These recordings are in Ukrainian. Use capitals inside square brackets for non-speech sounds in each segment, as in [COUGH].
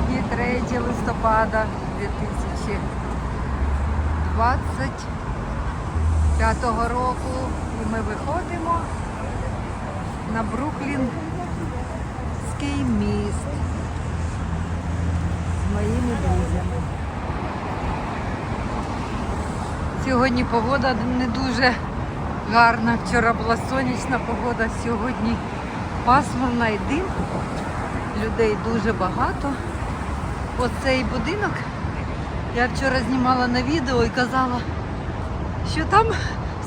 Сьогодні 3 листопада 2025 року і ми виходимо на Бруклінський міст з моїми друзями. Сьогодні погода не дуже гарна. Вчора була сонячна погода, сьогодні пасмурна і дим. Людей дуже багато. Оцей будинок я вчора знімала на відео і казала, що там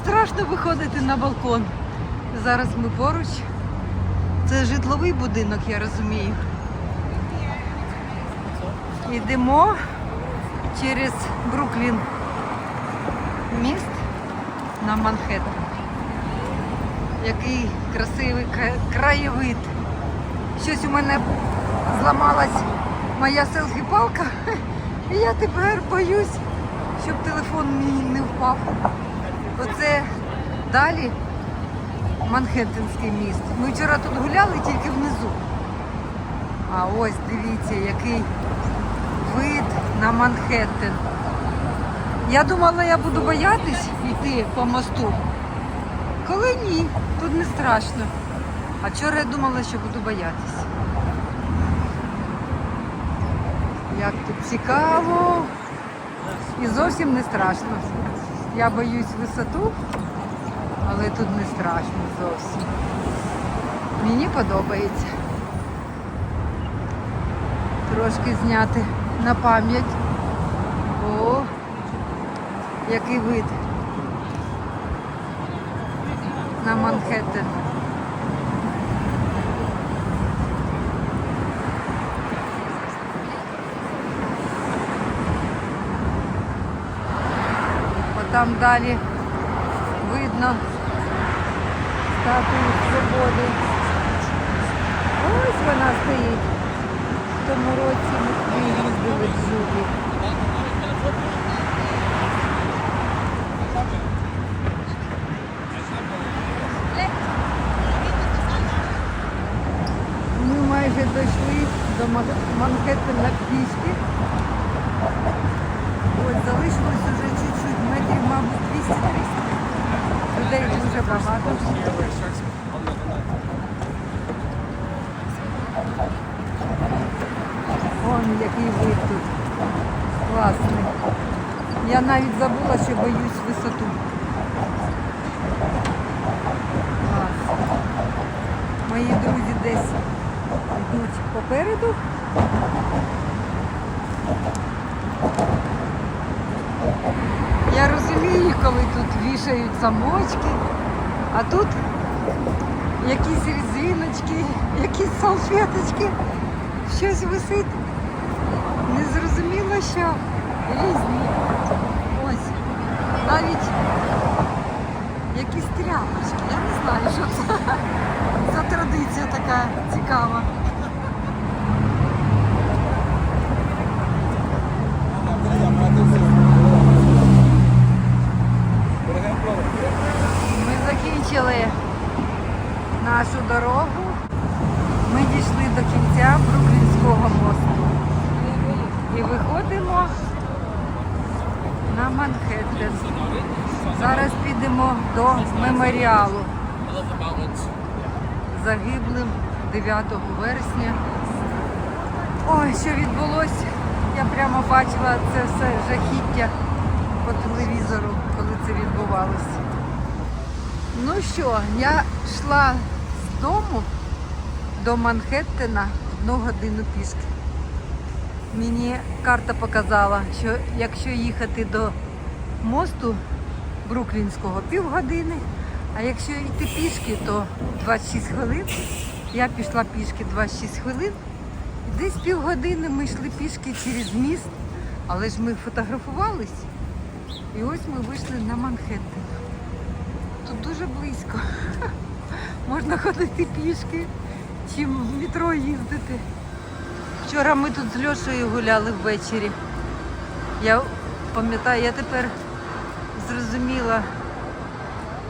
страшно виходити на балкон. Зараз ми поруч. Це житловий будинок, я розумію. Йдемо через Бруклін міст на Манхеттен. Який красивий краєвид. Щось у мене зламалась моя селфі-палка, [LAUGHS] і я тепер боюсь, щоб телефон мій не впав. Оце далі Манхеттенський міст. Ми вчора тут гуляли тільки внизу. А ось дивіться, який вид на Манхеттен. Я думала, я буду боятись йти по мосту. Коли ні, тут не страшно. А вчора я думала, що буду боятись. Як тут цікаво і зовсім не страшно. Я боюсь висоту, але тут не страшно зовсім. Мені подобається. Трошки зняти на пам'ять. О, який вид на Манхеттен. Там далі видно статую свободи. Ось вона стоїть. В тому році ми їздили Джулі. Ми майже дійшли до Ман- Манхеттена пішки. Ось залишилось вже чуть-чуть метрів, мабуть, 200-300. Людей дуже багато. Вон який вид тут. Класний. Я навіть забула, що боюсь висоту. Мої друзі десь йдуть попереду. Я розумію, коли тут вішають замочки, а тут якісь різиночки, якісь салфеточки, щось висить. Незрозуміло, що різні. Ось. Навіть якісь тряпочки. Я не знаю, що це за традиція така цікава. Ми закінчили нашу дорогу. Ми дійшли до кінця Бруклінського мосту. І виходимо на Манхеттен. Зараз до меморіалу загиблим 9 вересня. Ой, що відбулося, я прямо бачила це все жахіття по телевізору, коли це відбувалося. Ну що, я йшла з дому до Манхеттена одну годину пішки. Мені карта показала, що якщо їхати до мосту Бруклінського півгодини, а якщо йти пішки, то 26 хвилин. Я пішла пішки 26 хвилин. Десь півгодини ми йшли пішки через міст, але ж ми фотографувались. І ось ми вийшли на Манхеттен. Тут дуже близько. [LAUGHS] Можна ходити пішки, чим в метро їздити. Вчора ми тут з Льошею гуляли ввечері. Я пам'ятаю, я тепер зрозуміла,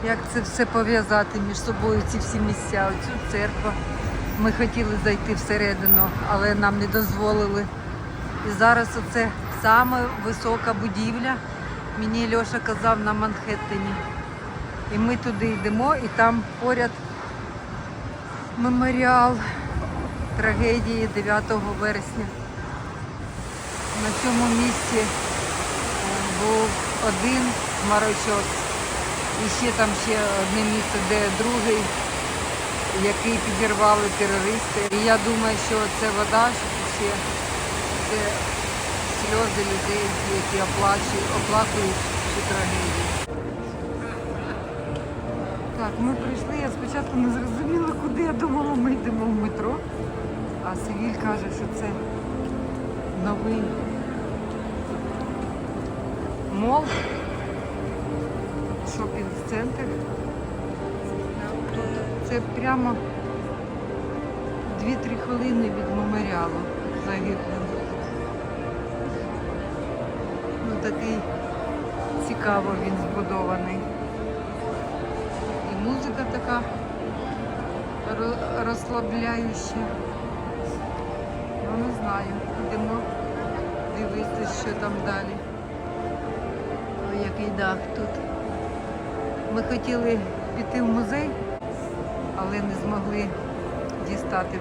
як це все пов'язати між собою, ці всі місця, оцю церкву. Ми хотіли зайти всередину, але нам не дозволили І зараз оце саме висока будівля. Мені Льоша казав на Манхеттені. І ми туди йдемо, і там поряд меморіал трагедії 9 вересня. На цьому місці е, був один хмарочос. І ще там ще одне місце, де другий, який підірвали терористи. І я думаю, що це вода, що ще це сльози людей, які оплачують, оплакують цю трагедію. Так, ми прийшли, я спочатку не зрозуміла, куди я думала, ми йдемо в метро. А Севіль каже, що це новий мол, шопінг-центр. Це прямо 2-3 хвилини від меморіалу загиблим. Ну такий цікаво він збудований. І музика така ро- розслабляюча. Ну не знаю, йдемо дивитися, що там далі. Який дах тут. Ми хотіли піти в музей, але не змогли дістати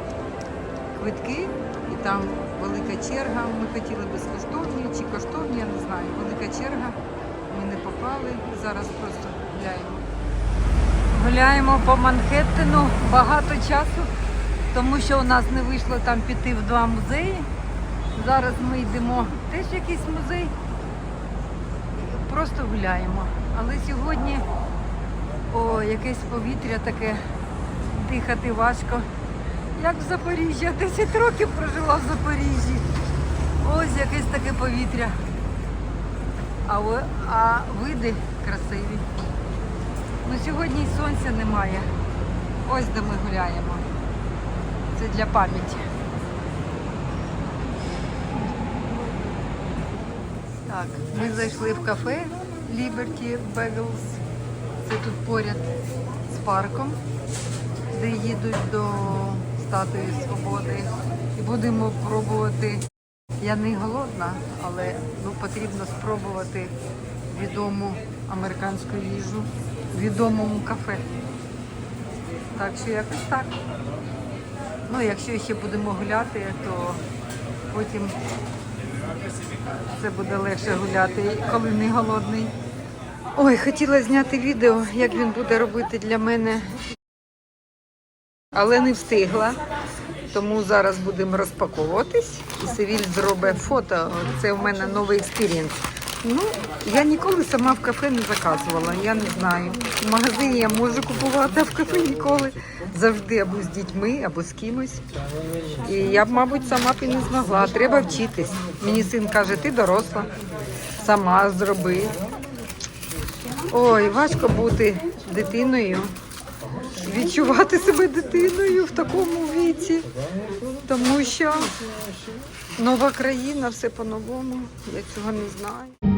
квитки. І там велика черга. Ми хотіли безкоштовні чи коштовні, я не знаю. Велика черга. Ми не попали. Зараз просто гуляємо. Гуляємо по Манхеттену багато часу, тому що у нас не вийшло там піти в два музеї. Зараз ми йдемо теж в якийсь музей. Просто гуляємо. Але сьогодні о, якесь повітря таке дихати важко. Як в Запоріжжі, Я 10 років прожила в Запоріжжі. Ось якесь таке повітря. А, а види красиві. Ну сьогодні й сонця немає. Ось де ми гуляємо. Це для пам'яті. Так, ми зайшли в кафе Liberty Bagels. Це тут поряд з парком, де їдуть до статуї Свободи. І будемо пробувати. Я не голодна, але ну, потрібно спробувати відому американську їжу в відомому кафе. Так що якось так. Ну, якщо ще будемо гуляти, то потім це буде легше гуляти, коли не голодний. Ой, хотіла зняти відео, як він буде робити для мене, але не встигла. Тому зараз будемо розпаковуватись і Севіль зробить фото. Це в мене новий експірієнс. Ну, я ніколи сама в кафе не заказувала, я не знаю. В магазині я можу купувати, а в кафе ніколи. Завжди або з дітьми, або з кимось. І я б, мабуть, сама б і не змогла. Треба вчитись. Мені син каже, ти доросла, сама зроби. Ой, важко бути дитиною, відчувати себе дитиною в такому віці, тому що нова країна, все по-новому. Я цього не знаю.